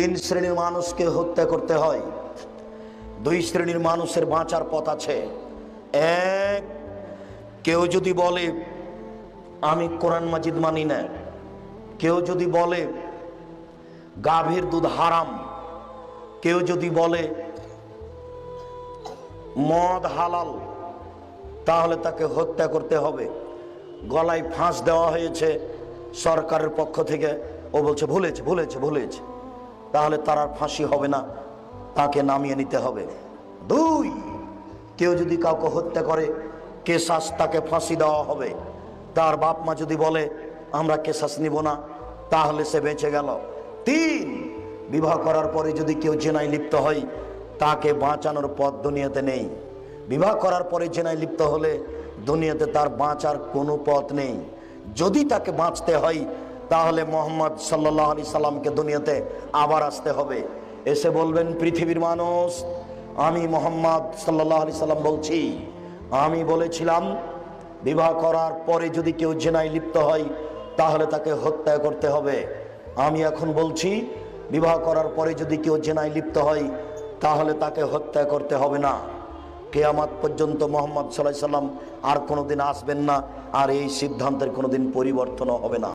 তিন শ্রেণির মানুষকে হত্যা করতে হয়। দুই শ্রেণির মানুষের বাঁচার পথ আছে। এক, কেউ যদি বলে, আমি কোরআন মাজিদ মানি না। কেউ যদি বলে, গাভীর দুধ হারাম। কেউ যদি বলে, মদ হালাল। তাহলে তাকে হত্যা করতে হবে। গলায় ফাঁস দেওয়া হয়েছে সরকারের পক্ষ থেকে। ও বলছে, ভুলেছে ভুলেছে ভুলেছে। তাহলে তার আর ফাঁসি হবে না। তাকে নামিয়ে নিতে হবে। দুই, কেউ যদি কাউকে হত্যা করে কেসাস তাকে ফাঁসি দেওয়া হবে। তার বাপ মা যদি বলে, আমরা কেসাস নিব না, তাহলে সে বেঁচে গেল। তিন, বিবাহ করার পরে যদি কেউ জেনায় লিপ্ত হয়, তাকে বাঁচানোর পথ দুনিয়াতে নেই। বিবাহ করার পরে জেনায় লিপ্ত হলে দুনিয়াতে তার বাঁচার কোনো পথ নেই। যদি তাকে বাঁচতে হয় তাহলে মোহাম্মদ সাল্লাহ আলি সাল্লামকে দুনিয়াতে আবার আসতে হবে। এসে বলবেন, পৃথিবীর মানুষ, আমি মোহাম্মদ সাল্লাহ আলি সাল্লাম বলছি, আমি বলেছিলাম, বিবাহ করার পরে যদি কেউ জেনায় লিপ্ত হয়, তাহলে তাকে হত্যা করতে হবে। আমি এখন বলছি, বিবাহ করার পরে যদি কেউ জেনায় লিপ্ত হয়, তাহলে তাকে হত্যা করতে হবে না। কেয়ামাত পর্যন্ত মোহাম্মদ সাল্লাহ সাল্লাম আর কোনোদিন আসবেন না, আর এই সিদ্ধান্তের কোনোদিন পরিবর্তনও হবে না।